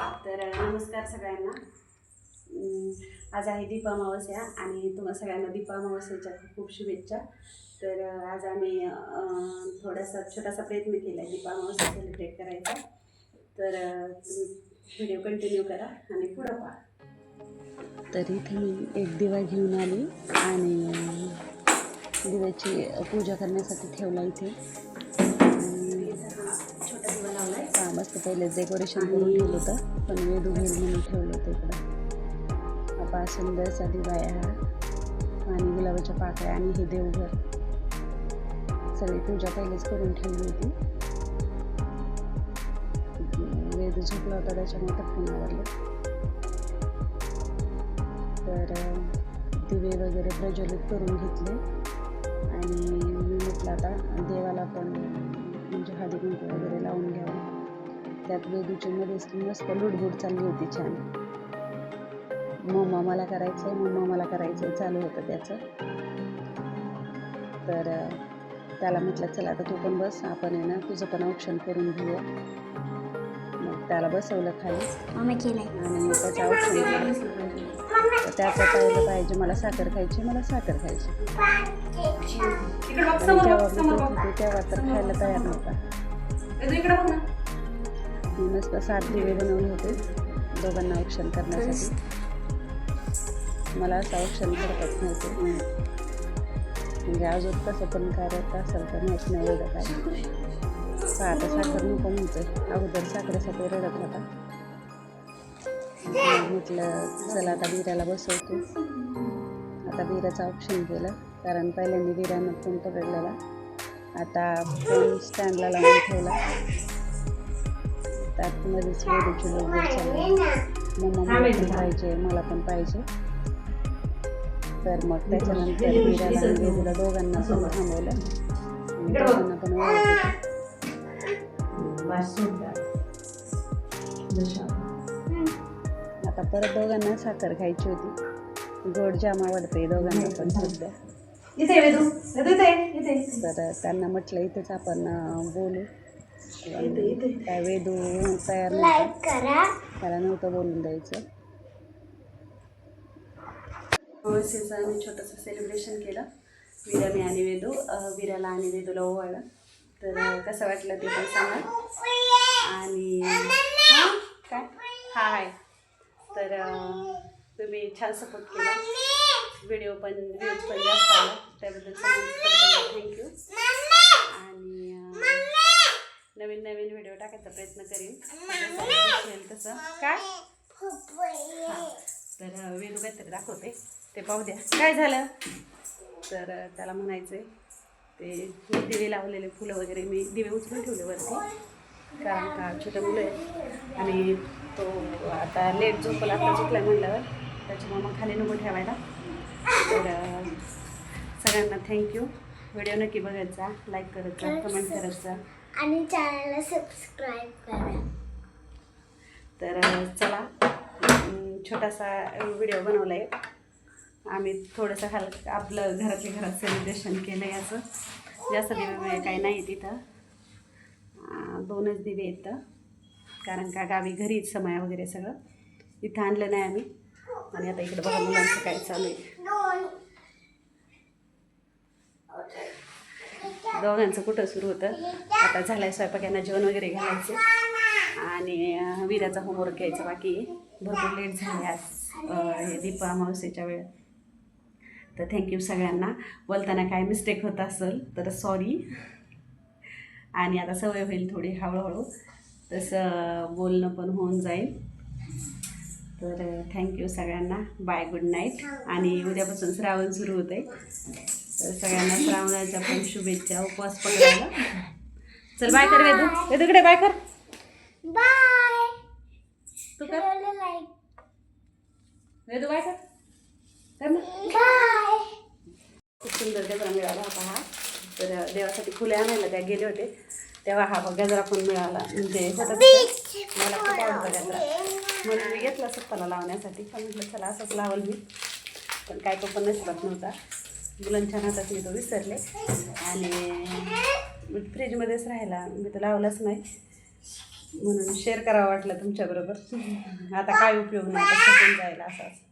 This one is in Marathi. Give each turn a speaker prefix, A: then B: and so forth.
A: तर नमस्कार सगळ्यांना. आज आहे दीपा अमावस्या आणि तुम्हा सगळ्यांना दीपा अमावस्याच्या खूप शुभेच्छा. तर आज आम्ही थोडासा छोटासा प्रयत्न केला आहे दीपा अमावस्या सेलिब्रेट करायचा. तर तुम्ही व्हिडिओ कंटिन्यू करा आणि पुढं पहा. तर इथे मी एक दिवा घेऊन आली आणि दिव्याची पूजा करण्यासाठी ठेवला इथे. मस्त पहिले डेकोरेशन करून ठेवलं होतं पण वेदू घेईल म्हणून ठेवलं होतं इकडं. आपा सुंदर साधी बाया आणि गुलाबाच्या पाकळ्या आणि हे देवघर. सगळी पूजा पहिलेच करून ठेवली होती. वेद झोपला होता त्याच्यामुळे टपकन आवडलं तर दिवे वगैरे प्रज्वलित करून घेतले. आणि मी म्हटलं आता देवाला पण म्हणजे हळदी कुंकू वगैरे त्यात वेदूच्या मध्येच मस्त लुडबुड चालली होती छान. मम्मा मला करायचं आहे मम्मा मला करायचं आहे चालू होतं त्याचं. तर त्याला म्हटलं चला आता तू पण बस आपण आहे ना तुझं पण ऑप्शन करून घेऊया. मग त्याला बसवलं खाली. आणि त्याचं केलं. तर त्याचं पहिलं पाहिजे मला साखर खायची मला साखर खायची. आणि जेव्हा तेव्हा तर खायला तयार नव्हता. मी मस्त सात दिवे बनवले होते दोघांना औक्षण करण्यासाठी. मला असं औक्षण करतच नव्हते. म्हणजे अजून कसं पण करत असेल तर माहीत नाही एवढं काय. का आता साखर नको म्हणतोय. अगोदर साखरेसाठी रडत होता. म्हटलं चला आता बिराला बसवतो. आता बिराचं ऑप्शन केलं. कारण पहिल्यांदा बिरानं फोन पकडलेला. आता फोन स्टँडला लावून ठेवला. त्यात मध्येच वेदूची लोक चालली मम्मा मला पण पाहिजे मला पण पाहिजे. तर मग त्याच्यानंतर आणि वेदूला दोघांना पण थांबवलं. दोघांना पण. आता परत दोघांना साखर खायची होती. गोड जाम आवडते दोघांना पण सध्या.
B: इथे
A: तर त्यांना म्हटलं इथेच आपण बोलू. काय वेदू तयार त्याला नव्हतं बोलून द्यायचं. अमावस्येचं आम्ही छोटंसं सेलिब्रेशन केलं. विराने आणि वेदू. विराला आणि वेदूला ओवाळलं. तर कसं वाटलं ते पण सांगा. आणि हां? काय? हा आहे तर तुम्ही छान सपोर्ट केला. व्हिडिओ पण व्ह्यूज पण जास्त आला. त्याबद्दल थँक्यू टाकायचा प्रयत्न करीन. तसं. काय तर वेदू काहीतरी दाखवते. ते पाहू द्या. काय झालं? तर त्याला म्हणायचं आहे ते दिवे लावलेले फुलं वगैरे मी दिवे उचलून ठेवले वरती. कारण का छोटे मुलं आहे. आणि तो आता लेट झोपला आता झोपला म्हणल्यावर. त्याच्यामुळे मग खाली नको ठेवायला. तर सगळ्यांना थँक्यू व्हिडिओ नक्की बघायचा लाईक करत जा कमेंट करत जा.
C: आणि चॅनलला सबस्क्राईब करा.
A: तर चला छोटासा व्हिडिओ बनवला आहे आम्ही थोडंसं हाल आपलं घरातल्या घरात सेलिब्रेशन केलं आहे असं. जास्त दिवे काही नाही तिथं. दोनच दिवे येतं कारण का गावी घरीच समय वगैरे सगळं. इथं आणलं नाही आम्ही. आणि आता इकडं बघा मुलांचं काय चालू आहे. दोघांचं कुठं सुरू होतं? आता झालं आहे स्वयंपाक यांना जेवण वगैरे घालायचं. आणि विराचा होमवर्क घ्यायचा बाकी. भरपूर लेट झाले आज दीपा हे अमावस्येच्या वेळ तर थँक्यू सगळ्यांना. बोलताना काय मिस्टेक होत असेल तर सॉरी आणि आता सवय होईल थोडी हळूहळू. तसं बोलणं पण होऊन जाईल. तर थँक्यू सगळ्यांना. बाय गुड नाईट आणि उद्यापासून श्रावण सुरू होते तर सगळ्यांना श्रावणाच्या पण शुभेच्छा उपवास पकडायला चल बाय कर वेदू. वेदूकडे बाय कर.
C: बाय.
A: तू कर. वेदू बाय कर. कर ना.
C: बाय.
A: खूप सुंदर गजरा मिळाला होता हा. तर देवासाठी फुले आणायला त्या गेले होते. तेव्हा हा बघ गजरा पण मिळाला. म्हणजे होता. मला खूप आवडता गजरा. म्हणून मी घेतला स्वतःला लावण्यासाठी. पण म्हटलं चला असंच लावल मी. पण काय तो पण नशिबात नव्हता. मुलांच्या हातात मी तो विसरले. आणि फ्रीजमध्येच राहिला मी तो लावलाच नाही. म्हणून शेअर करावं वाटलं तुमच्याबरोबर. आता काय उपयोग नाही आता जायला असं असं.